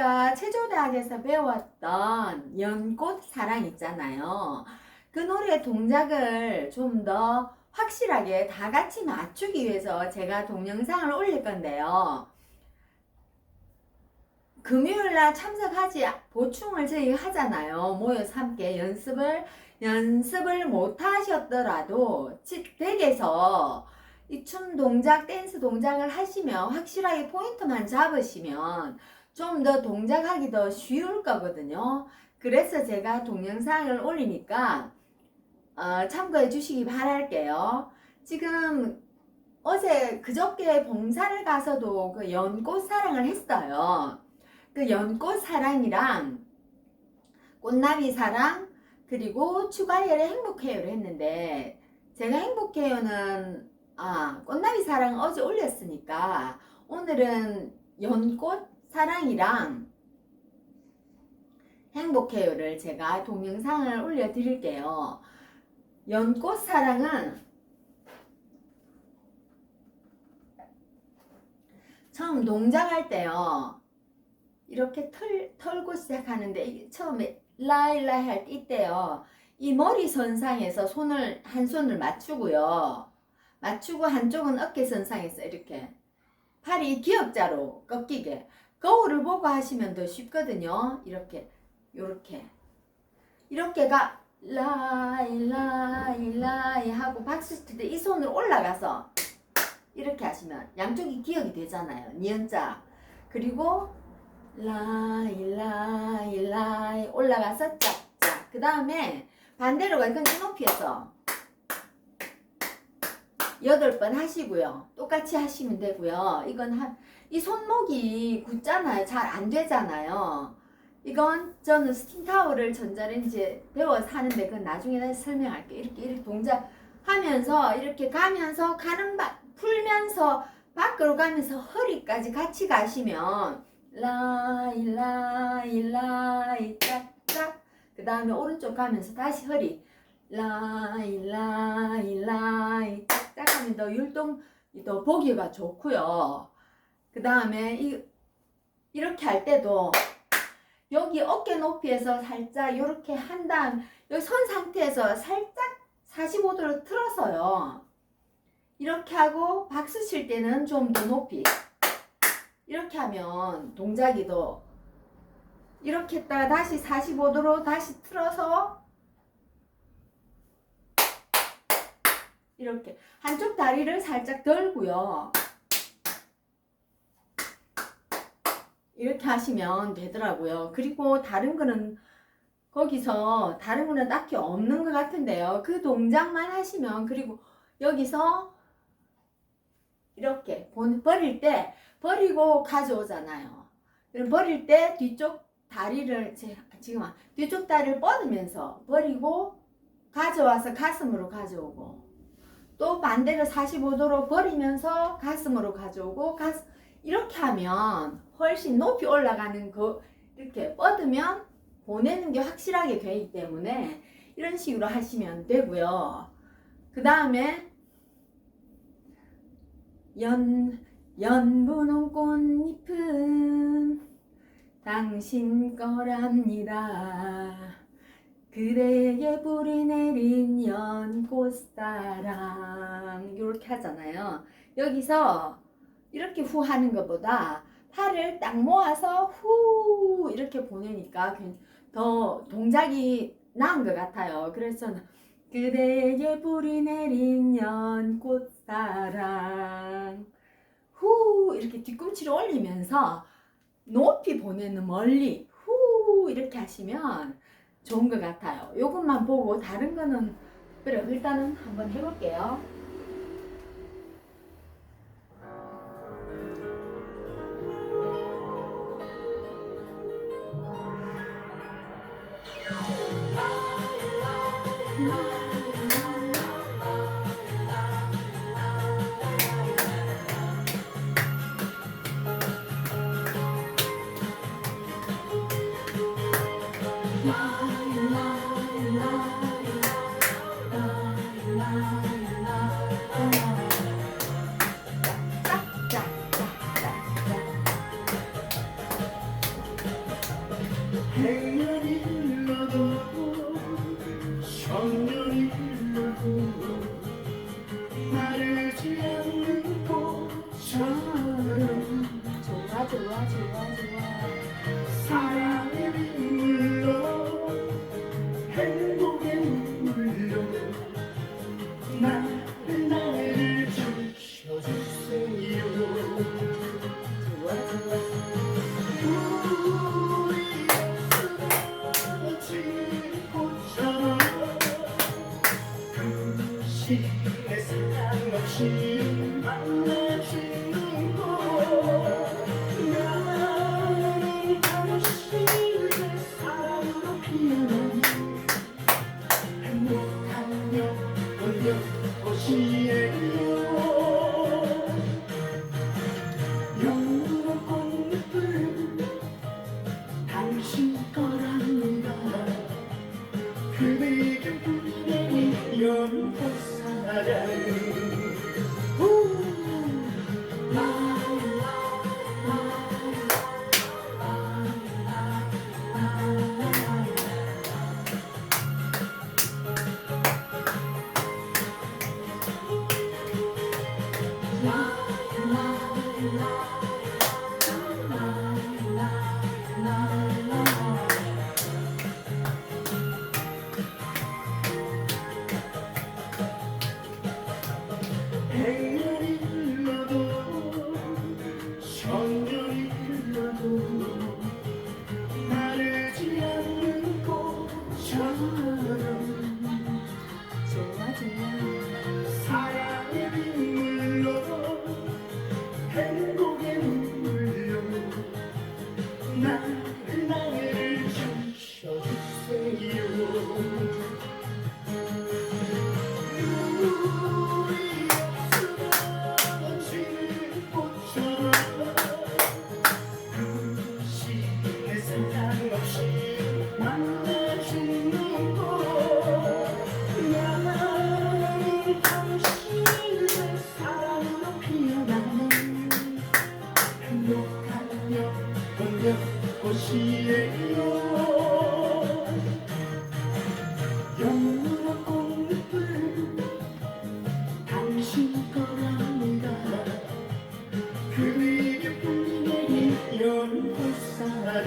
우리가 체조대학에서 배웠던 연꽃 사랑 있잖아요. 그 노래 동작을 좀 더 확실하게 다 같이 맞추기 위해서 제가 동영상을 올릴 건데요. 금요일 날 참석하지 보충을 저희 하잖아요. 모여서 함께 연습을 연습을 못 하셨더라도 집 댁에서 이 춤 동작, 댄스 동작을 하시면 확실하게 포인트만 잡으시면 좀 더 동작하기 더 쉬울 거거든요. 그래서 제가 동영상을 올리니까 어, 참고해 주시기 바랄게요. 지금 어제 그저께 봉사를 가서도 그 연꽃 사랑을 했어요. 그 연꽃 사랑이랑 꽃나비 사랑 그리고 추가열의 행복해요를 했는데 제가 행복해요는 아 꽃나비 사랑 어제 올렸으니까 오늘은 연꽃 사랑이랑 행복해요를 제가 동영상을 올려드릴게요. 연꽃 사랑은 처음 동작할 때요. 이렇게 털, 털고 시작하는데 처음에 라일라 할 때 이때요. 이 머리 선상에서 손을 한 손을 맞추고요. 맞추고 한쪽은 어깨 선상에서 이렇게 팔이 기역자로 꺾이게 거울을 보고 하시면 더 쉽거든요. 이렇게 요렇게 이렇게가 라이 라이 라이 하고 박수 칠 때 이 손을 올라가서 이렇게 하시면 양쪽이 기억이 되잖아요. 니은자 그리고 라이 라이 라이 올라가서 짝짝 그 다음에 반대로 가 이건 이 높이에서 여덟 번 하시고요. 똑같이 하시면 되고요. 이건 한 이 손목이 굳잖아요. 잘 안 되잖아요. 이건 저는 스팀타올을 전자레인지에 데워서 하는데 그건 나중에 다시 설명할게요. 이렇게 이렇게 동작 하면서 이렇게 가면서 가는 바 풀면서 밖으로 가면서 허리까지 같이 가시면 라이 라이 라이 짝짝 그 다음에 오른쪽 가면서 다시 허리 라이 라이 라이 짝짝 하면 더 율동 더 보기가 좋고요. 그 다음에 이 이렇게 할 때도 여기 어깨 높이에서 살짝 이렇게 한 다음 여기 선 상태에서 살짝 45도로 틀어서요. 이렇게 하고 박수 칠 때는 좀 더 높이 이렇게 하면 동작이 더 이렇게 했다가 다시 45도로 다시 틀어서 이렇게 한쪽 다리를 살짝 들고요. 이렇게 하시면 되더라고요. 그리고 다른 거는 거기서 다른 거는 딱히 없는 것 같은데요. 그 동작만 하시면 그리고 여기서 이렇게 본- 버릴 때 버리고 가져오잖아요. 버릴 때 뒤쪽 다리를 제- 지금 아- 뒤쪽 다리를 뻗으면서 버리고 가져와서 가슴으로 가져오고 또 반대로 45도로 버리면서 가슴으로 가져오고 가슴 이렇게 하면 훨씬 높이 올라가는 거 이렇게 뻗으면 보내는 게 확실하게 되기 때문에 이런 식으로 하시면 되고요. 그 다음에 연 연분홍 꽃잎은 당신 거랍니다. 그대에게 불이 내린 연꽃사랑 이렇게 하잖아요. 여기서 이렇게 후 하는 것보다 팔을 딱 모아서 후 이렇게 보내니까 괜- 더 동작이 나은 것 같아요. 그래서 그대에게 불이 내린 연꽃 사랑 후 이렇게 뒤꿈치를 올리면서 높이 보내는 멀리 후 이렇게 하시면 좋은 것 같아요. 요것만 보고 다른 거는 그래 일단은 한번 해볼게요. 좋아 좋아 좋아. 사랑의 울려 행복의 울려 나를 나를 지켜주세요. 좋아 좋아. 우리 같이 꽃처럼 그 시에 사랑 없이 만나 King. 시에요 영원한 꽃잎은 당신 거랍니다. 그리 기쁜 내린 연꽃사랑